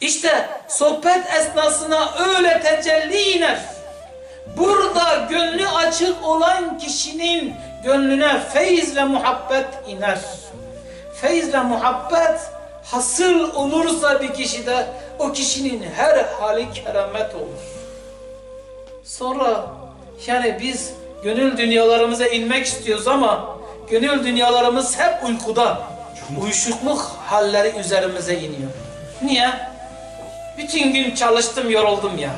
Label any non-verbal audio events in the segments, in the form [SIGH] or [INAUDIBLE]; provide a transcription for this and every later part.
İşte sohbet esnasına öyle tecelli iner. Burada gönlü açık olan kişinin gönlüne feyiz ve muhabbet iner. Feyiz ve muhabbet hasıl olursa bir kişide o kişinin her hali keramet olur. Sonra yani biz gönül dünyalarımıza inmek istiyoruz ama gönül dünyalarımız hep uykuda. Uyuşukluk halleri üzerimize iniyor. Niye? Bütün gün çalıştım yoruldum ya.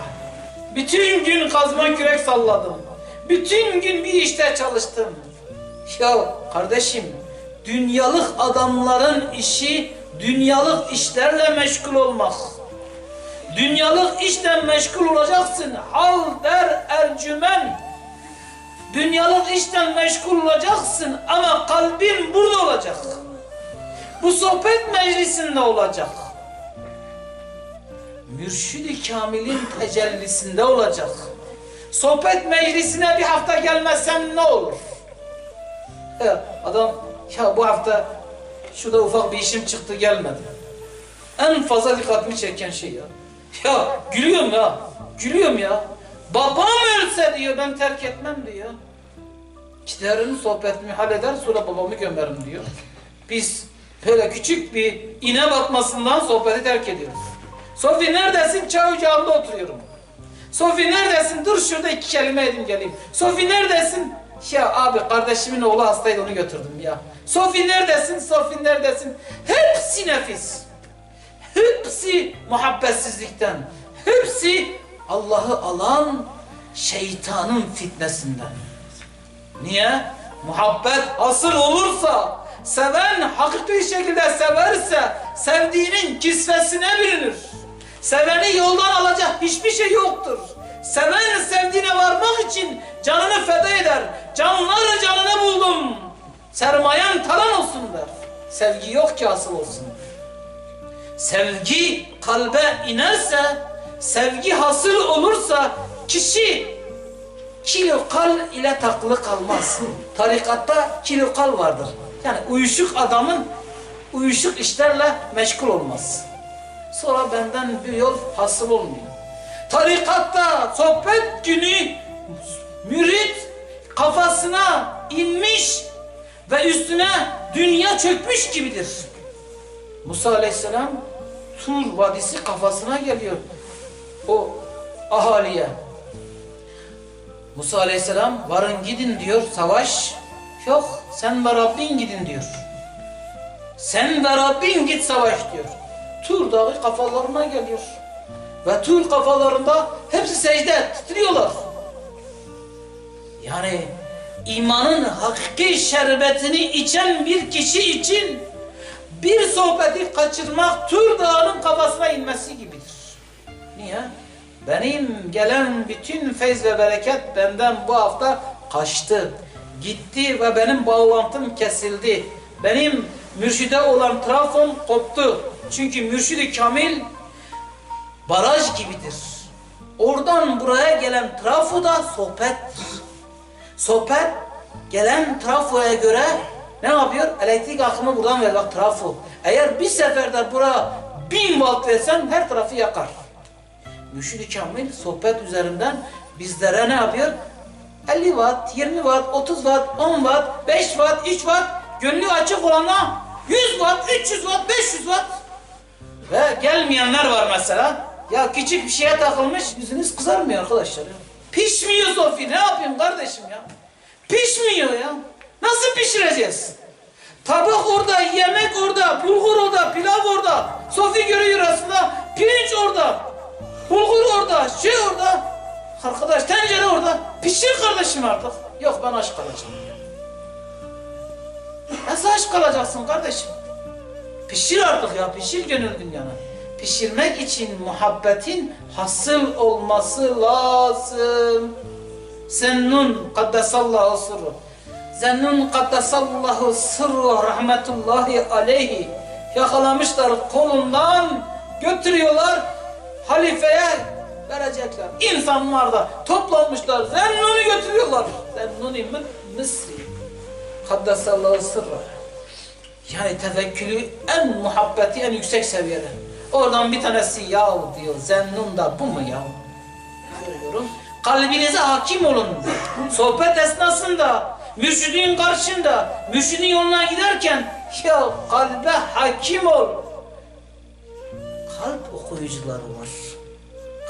Bütün gün kazma kürek salladım. Bütün gün bir işte çalıştım. Ya kardeşim, dünyalık adamların işi dünyalık işlerle meşgul olmak. Dünyalık işle meşgul olacaksın. Hal der ercümen. Dünyalık işten meşgul olacaksın ama kalbin burada olacak. Bu sohbet meclisinde olacak. Mürşid-i Kamil'in tecellisinde olacak. Sohbet meclisine bir hafta gelmezsen ne olur? Ya adam ya bu hafta şurada ufak bir işim çıktı gelmedi. En fazla dikkatimi çeken şey ya. Ya gülüyorum ya. Gülüyorum ya. Babam ölse diyor ben terk etmem diyor. Giderim sohbetimi halleder sonra babamı gömerim diyor. Biz böyle küçük bir ine batmasından sohbeti terk ediyoruz. Sofi neredesin? Çay ocağında oturuyorum. Sofi neredesin? Dur şurada iki kelime edin geleyim. Sofi neredesin? Ya abi kardeşimin oğlu hastaydı onu götürdüm ya. Sofi neredesin? Sofi neredesin? Hepsi nefis. Hepsi muhabbetsizlikten. Hepsi Allah'ı alan şeytanın fitnesinden. Niye? Muhabbet asıl olursa, seven hakiki şekilde severse, sevdiğinin kisvesine bürünür. Seveni yoldan alacak hiçbir şey yoktur. Seven sevdiğine varmak için canını feda eder. Canları canını buldum. Sermayen talan olsun der. Sevgi yok ki asıl olsun. Sevgi kalbe inerse, sevgi hasıl olursa kişi kilokal ile takılı kalmaz. [LAUGHS] Tarikatta kilokal vardır. Yani uyuşuk adamın uyuşuk işlerle meşgul olmaz. Sonra benden bir yol hasıl olmuyor. Tarikatta sohbet günü mürit kafasına inmiş ve üstüne dünya çökmüş gibidir. Musa aleyhisselam Tur vadisi kafasına geliyor. O ahaliye. Musa aleyhisselam varın gidin diyor savaş. Yok sen ve Rabbin gidin diyor. Sen ve Rabbin git savaş diyor. Tur dağı kafalarına geliyor. Ve Tur kafalarında hepsi secde titriyorlar. Yani imanın hakiki şerbetini içen bir kişi için bir sohbeti kaçırmak Tur dağının kafasına inmesi gibidir. Niye? Benim gelen bütün feyz ve bereket benden bu hafta kaçtı. Gitti ve benim bağlantım kesildi. Benim mürşide olan trafom koptu. Çünkü mürşidi kamil baraj gibidir. Oradan buraya gelen trafo da sohbettir. Sohbet gelen trafoya göre ne yapıyor? Elektrik akımı buradan ver bak trafo. Eğer bir seferde buraya bin volt versen her tarafı yakar. Mürşid-i Kamil sohbet üzerinden bizlere ne yapıyor? 50 watt, 20 watt, 30 watt, 10 watt, 5 watt, 3 watt, gönlü açık olana 100 watt, 300 watt, 500 watt. Ve gelmeyenler var mesela. Ya küçük bir şeye takılmış, yüzünüz kızarmıyor arkadaşlar ya. Pişmiyor Sofi, ne yapayım kardeşim ya? Pişmiyor ya. Nasıl pişireceğiz? Tabak orada, yemek orada, bulgur orada, pilav orada. Sofi görüyor aslında, pirinç orada. Bulgur orada, şey orada. Arkadaş tencere orada. Pişir kardeşim artık. Yok ben aç kalacağım. Nasıl aç kalacaksın kardeşim? Pişir artık ya, pişir gönül dünyanı. Pişirmek için muhabbetin hasıl olması lazım. Zennun kaddesallahu sırru. Zennun kaddesallahu sırru rahmetullahi aleyhi. Yakalamışlar kolundan götürüyorlar halifeye verecekler. İnsanlar da toplanmışlar. Zennun'u götürüyorlar. Zennun'i Mısri. Kaddesallahu sırra. Yani tevekkülü en muhabbeti en yüksek seviyede. Oradan bir tanesi ya diyor Zennun da bu mu ya? Görüyorum. Kalbinize hakim olun. Sohbet esnasında, mürşidin karşında, mürşidin yoluna giderken ya kalbe hakim ol. Kalp okuyucuları var.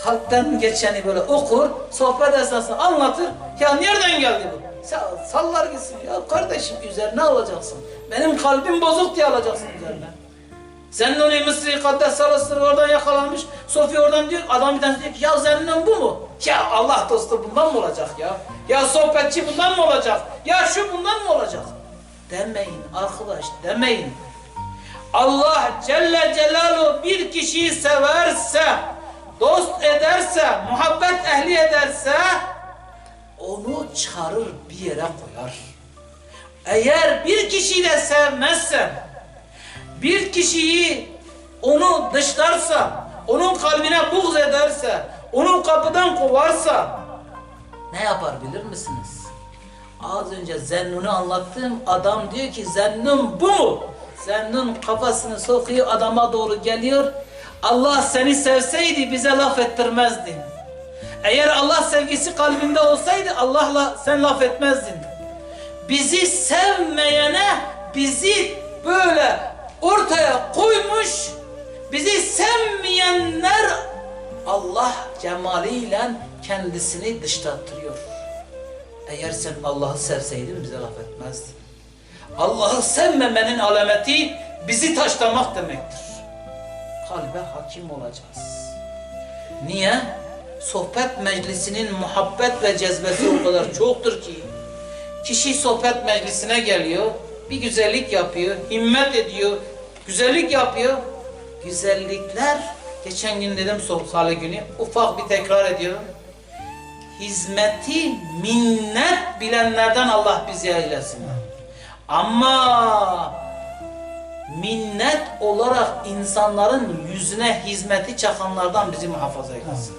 Kalpten geçeni böyle okur, sohbet esnasında anlatır. Ya nereden geldi bu? Sa- sallar gitsin. Ya kardeşim üzerine alacaksın. Benim kalbim bozuk diye alacaksın üzerine. Zennun-i Mısri Kaddes Salasır oradan yakalanmış. Sofya oradan diyor, adam bir tanesi diyor ki ya Zennun bu mu? Ya Allah dostu bundan mı olacak ya? Ya sohbetçi bundan mı olacak? Ya şu bundan mı olacak? Demeyin arkadaş demeyin. Allah Celle Celaluhu bir kişiyi severse, dost ederse, muhabbet ehli ederse onu çağırır bir yere koyar. Eğer bir kişiyi de sevmezse, bir kişiyi onu dışlarsa, onun kalbine buğz ederse, onun kapıdan kovarsa ne yapar bilir misiniz? Az önce Zennun'u anlattım. Adam diyor ki Zennun bu mu? Zennun kafasını sokuyor adama doğru geliyor. Allah seni sevseydi bize laf ettirmezdin. Eğer Allah sevgisi kalbinde olsaydı Allah'la sen laf etmezdin. Bizi sevmeyene bizi böyle ortaya koymuş. Bizi sevmeyenler Allah cemaliyle kendisini dışlattırıyor. Eğer sen Allah'ı sevseydin bize laf etmezdin. Allah'ı sevmemenin alameti bizi taşlamak demektir. Kalbe hakim olacağız. Niye? Sohbet meclisinin muhabbet ve cezbesi o kadar çoktur ki kişi sohbet meclisine geliyor, bir güzellik yapıyor, himmet ediyor, güzellik yapıyor. Güzellikler, geçen gün dedim salı günü, ufak bir tekrar ediyorum. Hizmeti minnet bilenlerden Allah bizi eylesin. Ama minnet olarak insanların yüzüne hizmeti çakanlardan bizi muhafaza eylesin.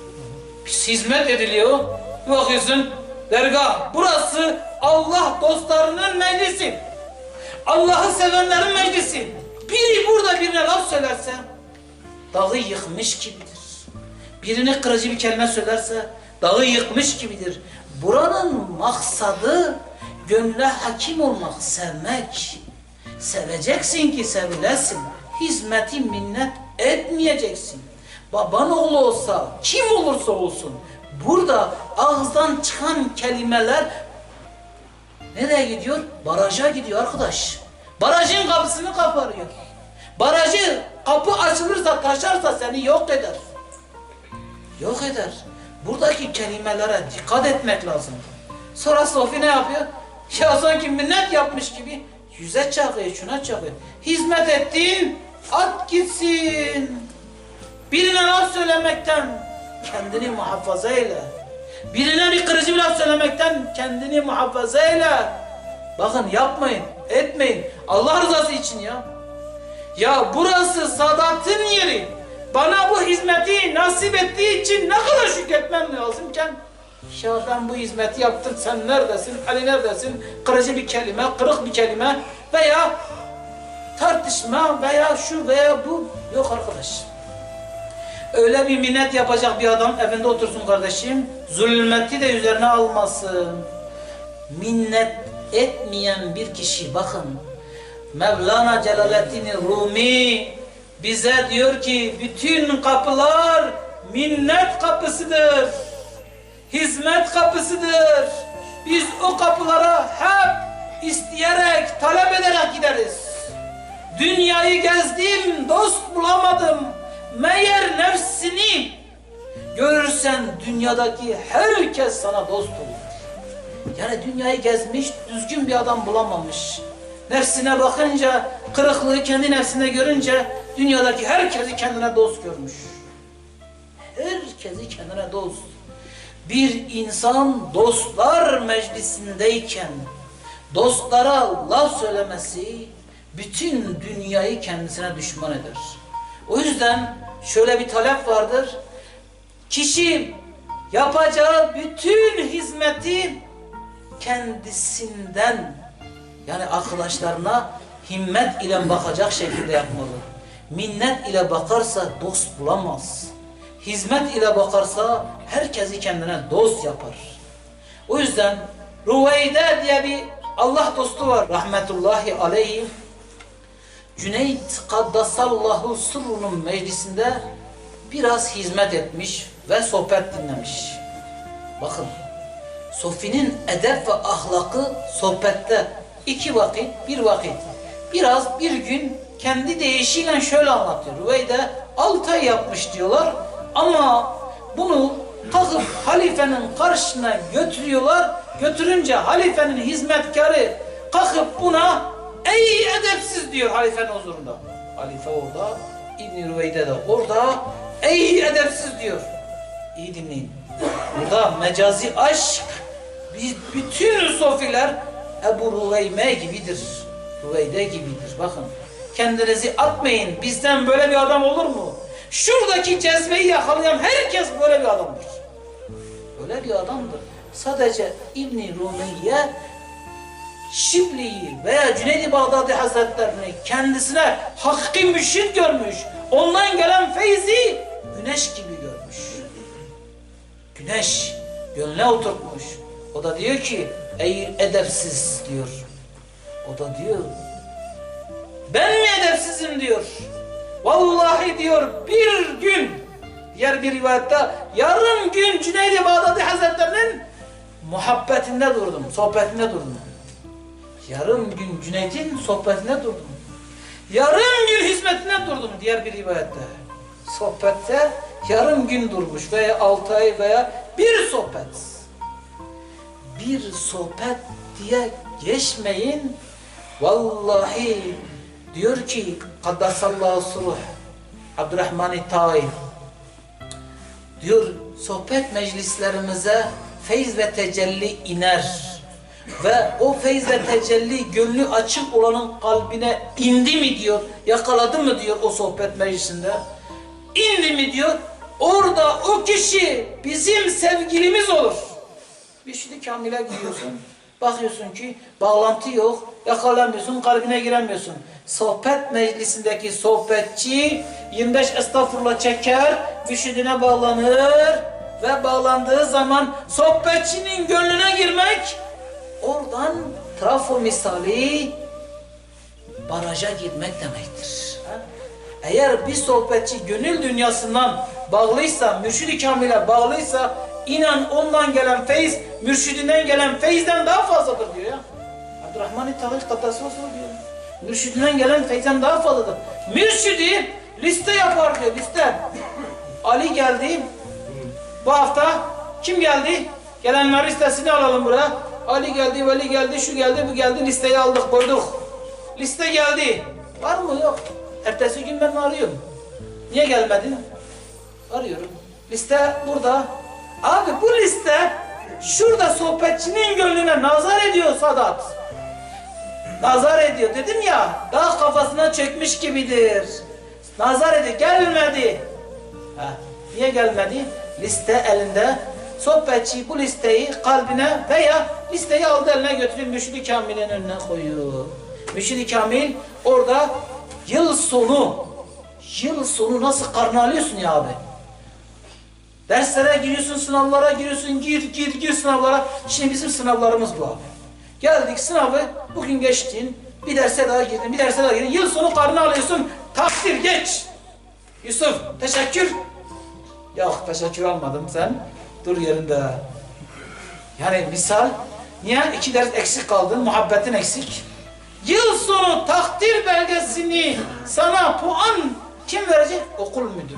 Biz hizmet ediliyor. Bakıyorsun dergah. Burası Allah dostlarının meclisi. Allah'ı sevenlerin meclisi. Biri burada birine laf söylerse dağı yıkmış gibidir. Birine kırıcı bir kelime söylerse dağı yıkmış gibidir. Buranın maksadı gönle hakim olmak, sevmek. Seveceksin ki sevilesin. Hizmeti minnet etmeyeceksin. Baban oğlu olsa, kim olursa olsun. Burada ağızdan çıkan kelimeler nereye gidiyor? Baraja gidiyor arkadaş. Barajın kapısını kaparıyor. Barajı kapı açılırsa taşarsa seni yok eder. Yok eder. Buradaki kelimelere dikkat etmek lazım. Sonra Sofi ne yapıyor? Ya sanki minnet yapmış gibi yüze çakıyor, şuna çakıyor. Hizmet ettin, at gitsin. Birine laf söylemekten kendini muhafaza eyle. Birine bir kırıcı bir laf söylemekten kendini muhafaza eyle. Bakın yapmayın, etmeyin. Allah rızası için ya. Ya burası Sadat'ın yeri. Bana bu hizmeti nasip ettiği için ne kadar şükretmem lazımken ya ben bu hizmeti yaptım sen neredesin, Ali neredesin, kırıcı bir kelime, kırık bir kelime veya tartışma veya şu veya bu yok arkadaş. Öyle bir minnet yapacak bir adam evinde otursun kardeşim, zulmeti de üzerine almasın. Minnet etmeyen bir kişi bakın, Mevlana Celaleddin Rumi bize diyor ki bütün kapılar minnet kapısıdır. Hizmet kapısıdır. Biz o kapılara hep isteyerek, talep ederek gideriz. Dünyayı gezdim, görürsen dünyadaki herkes sana dost olur. Yani dünyayı gezmiş, düzgün bir adam bulamamış. Nefsine bakınca, kırıklığı kendi nefsine görünce dünyadaki herkesi kendine dost görmüş. Herkesi kendine dost. Bir insan dostlar meclisindeyken dostlara laf söylemesi bütün dünyayı kendisine düşman eder. O yüzden şöyle bir talep vardır. Kişi yapacağı bütün hizmeti kendisinden yani arkadaşlarına himmet ile bakacak şekilde yapmalı. minnet ile bakarsa dost bulamaz. Hizmet ile bakarsa herkesi kendine dost yapar. O yüzden Ruveyde diye bir Allah dostu var rahmetullahi aleyhi. Cüneyt Kaddasallahu Sırru'nun meclisinde biraz hizmet etmiş ve sohbet dinlemiş. Bakın, Sofi'nin edep ve ahlakı sohbette iki vakit, bir vakit. Biraz bir gün kendi deyişiyle şöyle anlatıyor. Rüveyde altı ay yapmış diyorlar ama bunu takıp halifenin karşısına götürüyorlar. Götürünce halifenin hizmetkarı kalkıp buna ey edepsiz diyor halifenin huzurunda. Halife orada, İbn-i Rüveyde de orada ey edepsiz diyor. İyi dinleyin. Burada mecazi aşk bütün sofiler Ebu Ruveyme gibidir. Ruveyde gibidir. Bakın kendinizi atmayın. Bizden böyle bir adam olur mu? Şuradaki cezbeyi yakalayan herkes böyle bir adamdır. Böyle bir adamdır. Sadece İbn-i Rumeyye Şibli'yi veya Cüneyd-i Bağdadi Hazretlerini kendisine hakkı müşid görmüş. Ondan gelen feyzi güneş gibi. Güneş gönlüne oturtmuş. O da diyor ki ey edepsiz diyor. O da diyor ben mi edepsizim diyor. Vallahi diyor bir gün diğer bir rivayette yarım gün Cüneyd-i Bağdadi Hazretlerinin muhabbetinde durdum, sohbetinde durdum. Yarım gün Cüneyd'in sohbetine durdum. Yarım gün hizmetine durdum diğer bir rivayette. Sohbette yarım gün durmuş veya altı ay veya bir sohbet. Bir sohbet diye geçmeyin. Vallahi diyor ki Kaddasallahu suruh Abdurrahman-ı Taif diyor sohbet meclislerimize feyz ve tecelli iner ve o feyz ve tecelli gönlü açık olanın kalbine indi mi diyor yakaladı mı diyor o sohbet meclisinde indi mi diyor orada o kişi bizim sevgilimiz olur. Bir şimdi kamile gidiyorsun. Bakıyorsun ki bağlantı yok yakalamıyorsun kalbine giremiyorsun. Sohbet meclisindeki sohbetçi 25 estağfurullah çeker müşidine bağlanır ve bağlandığı zaman sohbetçinin gönlüne girmek oradan trafo misali baraja girmek demektir. Eğer bir sohbetçi gönül dünyasından bağlıysa, mürşid-i kamile bağlıysa inan ondan gelen feyiz, mürşidinden gelen feyizden daha fazladır diyor ya. Abdurrahman-ı Tavik Tatası diyor. Mürşidinden gelen feyizden daha fazladır. Mürşidi liste yapar diyor, liste. Ali geldi, bu hafta kim geldi? Gelenler listesini alalım buraya. Ali geldi, Veli geldi, şu geldi, bu geldi. Listeyi aldık, koyduk. Liste geldi. Var mı? Yok. Ertesi gün ben arıyorum. Niye gelmedin? Arıyorum. Liste burada. Abi bu liste şurada sohbetçinin gönlüne nazar ediyor Sadat. Nazar ediyor dedim ya. Daha kafasına çökmüş gibidir. Nazar ediyor. Gelmedi. Ha, niye gelmedi? Liste elinde. Sohbetçi bu listeyi kalbine veya listeyi aldı eline götürüp Müşid-i Kamil'in önüne koyuyor. Müşid-i Kamil orada yıl sonu, yıl sonu nasıl karnı alıyorsun ya abi? Derslere giriyorsun, sınavlara giriyorsun, gir gir gir sınavlara. Şimdi bizim sınavlarımız bu abi. Geldik sınavı, bugün geçtin, bir derse daha girdin, bir derse daha girdin. Yıl sonu karnı alıyorsun, takdir geç. Yusuf, teşekkür. Yok, teşekkür almadım sen. Dur yerinde. Yani misal, niye iki ders eksik kaldın, muhabbetin eksik. Yıl sonu takdir belgesini sana puan kim verecek? Okul müdürü.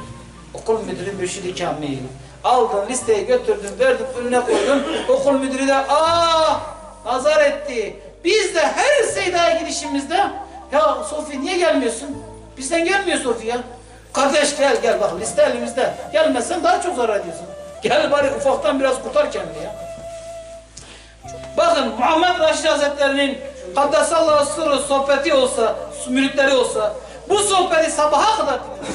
Okul müdürü Mürşid-i Kamil. Aldın listeyi götürdün, verdin önüne koydun. Okul müdürü de aa nazar etti. Biz de her seydaya gidişimizde ya Sofi niye gelmiyorsun? Bizden gelmiyor Sofi ya. Kardeş gel gel bak liste elimizde. Gelmezsen daha çok zarar ediyorsun. Gel bari ufaktan biraz kurtar kendini ya. Bakın Muhammed Raşid Hazretleri'nin Kaddesallahu sırrı sohbeti olsa, müritleri olsa bu sohbeti sabaha kadar dinler.